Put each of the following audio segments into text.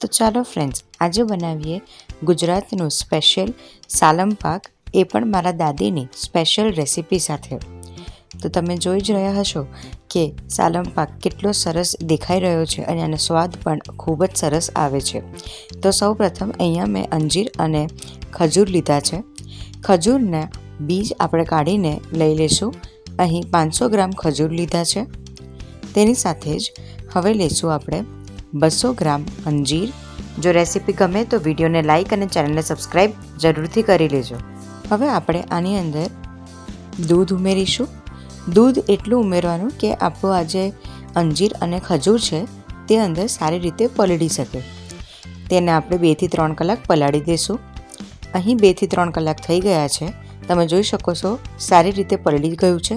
તો ચાલો ફ્રેન્ડ્સ આજે બનાવીએ ગુજરાતનું સ્પેશિયલ સાલમ પાક. એ પણ મારા દાદીની સ્પેશિયલ રેસિપી સાથે. તો તમે જોઈ જ રહ્યા હશો કે સાલમ પાક કેટલો સરસ દેખાઈ રહ્યો છે અને આનો સ્વાદ પણ ખૂબ જ સરસ આવે છે. તો સૌ પ્રથમ અહીંયા મેં અંજીર અને ખજૂર લીધા છે. ખજૂરના બીજ આપણે કાઢીને લઈ લઈશું. અહીં પાંચસો ગ્રામ ખજૂર લીધા છે. તેની સાથે જ હવે લઈશું આપણે બસો ગ્રામ અંજીર. જો રેસીપી ગમે તો વિડીયોને લાઇક અને ચેનલને સબસ્ક્રાઈબ જરૂરથી કરી લેજો. હવે આપણે આની અંદર દૂધ ઉમેરીશું. દૂધ એટલું ઉમેરવાનું કે આપણું આ જે અંજીર અને ખજૂર છે, તે અંદર સારી રીતે પલળી શકે. તેને આપણે બેથી ત્રણ કલાક પલાળી દઈશું અહીં બેથી ત્રણ કલાક થઈ ગયા છે. તમે જોઈ શકો છો, સારી રીતે પલળી ગયું છે.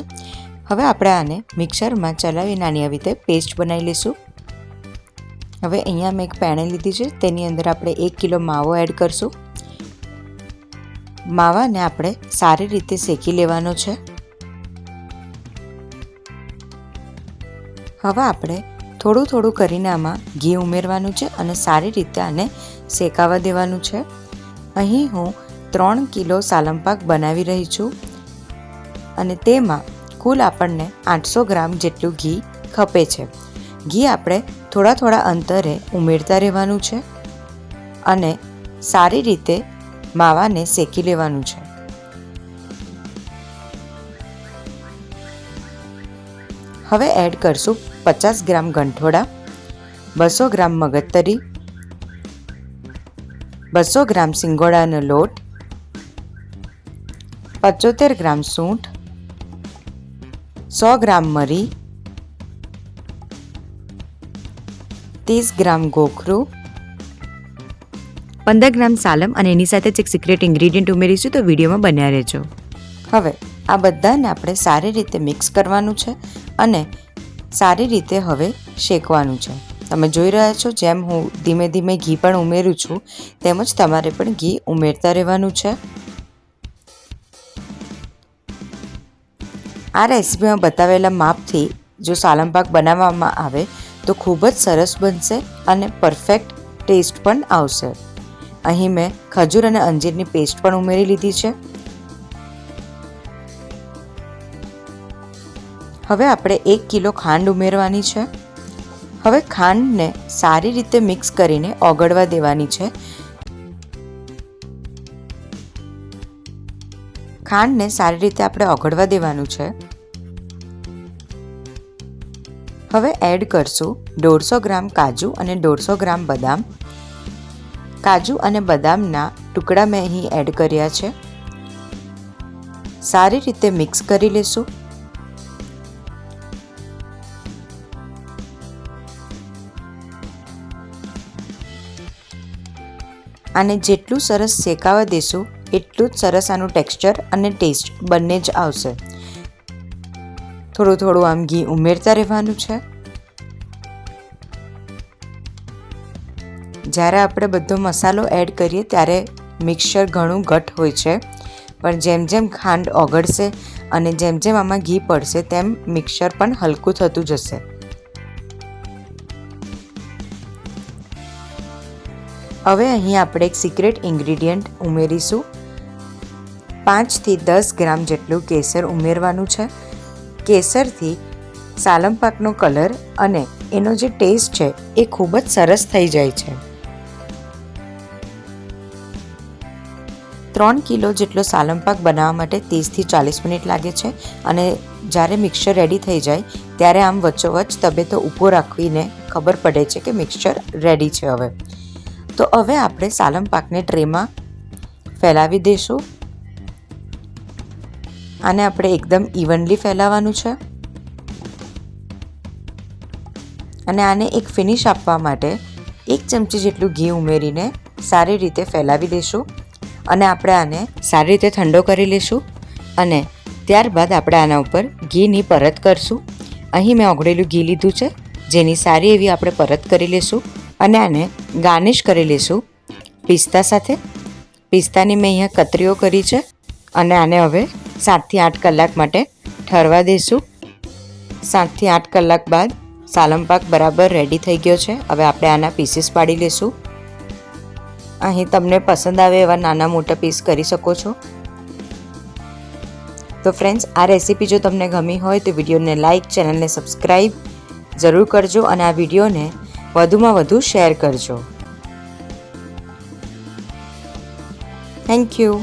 હવે આપણે આને મિક્સરમાં ચલાવી નાની આવી રીતે પેસ્ટ બનાવી લઈશું હવે અહીંયા મેં એક પેણે લીધી છે. તેની અંદર આપણે એક કિલો માવો એડ કરશું. માવાને આપણે સારી રીતે શેકી લેવાનો છે. હવે આપણે થોડું થોડું કરીને આમાં ઘી ઉમેરવાનું છે અને સારી રીતે આને શેકાવા દેવાનું છે. અહીં હું ત્રણ કિલો સાલમપાક બનાવી રહી છું અને તેમાં કુલ આપણને આઠસો ગ્રામ જેટલું ઘી ખપે છે. ઘી આપણે થોડા થોડા અંતરે ઉમેરતા રહેવાનું છે અને સારી રીતે માવાને શેકી લેવાનું છે. હવે એડ કરશું પચાસ ગ્રામ ગંઠોડા, બસો ગ્રામ મગજતરી, બસો ગ્રામ સિંગોડાનો લોટ, પચોતેર ગ્રામ સૂંઠ, સો ગ્રામ મરી ત્રીસ ગ્રામ ગોખરું પંદર ગ્રામ સાલમ અને એની સાથે જ એક સિક્રેટ ઇન્ગ્રીડિયન્ટ ઉમેરીશું તો વિડીયોમાં બન્યા રહેજો. હવે આ બધાને આપણે સારી રીતે મિક્સ કરવાનું છે અને સારી રીતે હવે શેકવાનું છે. તમે જોઈ રહ્યા છો જેમ હું ધીમે ધીમે ઘી પણ ઉમેરું છું તેમજ તમારે પણ ઘી ઉમેરતા રહેવાનું છે. આ રેસીપીમાં બતાવેલા માપથી જો સાલમ પાક બનાવવામાં આવે તો ખૂબ જ સરસ બનશે અને પરફેક્ટ ટેસ્ટ પણ આવશે. અહીં મેં ખજૂર અને અંજીરની પેસ્ટ પણ ઉમેરી લીધી છે. હવે આપણે એક કિલો ખાંડ ઉમેરવાની છે. હવે ખાંડને સારી રીતે મિક્સ કરીને ઓગળવા દેવાની છે. ખાંડને સારી રીતે આપણે ઓગળવા દેવાનું છે. હવે એડ કરશું દોઢસો ગ્રામ કાજુ અને દોઢસો ગ્રામ બદામ. કાજુ અને બદામના ટુકડા મેં અહીં એડ કર્યા છે. સારી રીતે મિક્સ કરી લેશું. આને જેટલું સરસ શેકાવા દેશું, એટલું જ સરસ આનું ટેક્સચર અને ટેસ્ટ બંને જ આવશે. થોડું થોડું આમ ઘી ઉમેરતા રહેવાનું છે. જ્યારે આપણે બધો મસાલો એડ કરીએ ત્યારે મિક્સર ઘણું ઘટ હોય છે. પણ જેમ જેમ ખાંડ ઓગળશે અને જેમ જેમ આમાં ઘી પડશે તેમ મિક્સર પણ હલકું થતું જશે. હવે અહીં આપણે એક સિક્રેટ ઇન્ગ્રીડિયન્ટ ઉમેરીશું. પાંચથી દસ ગ્રામ જેટલું કેસર ઉમેરવાનું છે. કેસરથી સાલમ પાકનો કલર અને એનો જે ટેસ્ટ છે એ ખૂબ જ સરસ થઈ જાય છે. ત્રણ કિલો જેટલો સાલમ પાક બનાવવા માટે ત્રીસથી ચાલીસ મિનિટ લાગે છે અને જ્યારે મિક્સર રેડી થઈ જાય ત્યારે આમ વચ્ચોવચ્ચ તબેતો ઊભો રાખવીને ખબર પડે છે કે મિક્સચર રેડી છે હવે. તો હવે આપણે સાલમ પાકને ટ્રેમાં ફેલાવી દઈશું આને આપણે એકદમ ઇવનલી ફેલાવવાનું છે. અને આને એક ફિનિશ આપવા માટે એક ચમચી જેટલું ઘી ઉમેરીને સારી રીતે ફેલાવી દઈશું અને આપણે આને સારી રીતે ઠંડો કરી લઈશું અને ત્યારબાદ આપણે આના ઉપર ઘીની પરત કરશું. અહીં મેં ઓગળેલું ઘી લીધું છે, જેની સારી એવી આપણે પરત કરી લઈશું અને આને ગાર્નિશ કરી લઈશું પિસ્તા સાથે. પિસ્તાની મેં અહીંયા કતરીઓ કરી છે. અને આને હવે સાતથી આઠ કલાક માટે ઠરવા દઈશું સાતથી આઠ કલાક બાદ સાલમપાક બરાબર રેડી થઈ ગયો છે. હવે આપણે આના પીસીસ પાડી લઈશું અહીં તમને પસંદ આવે એવા નાના મોટા પીસ કરી શકો છો. તો ફ્રેન્ડ્સ આ રેસીપી જો તમને ગમી હોય તો વિડીયોને લાઇક ચેનલને સબસ્ક્રાઈબ જરૂર કરજો અને આ વિડીયોને વધુમાં વધુ શેર કરજો. Thank you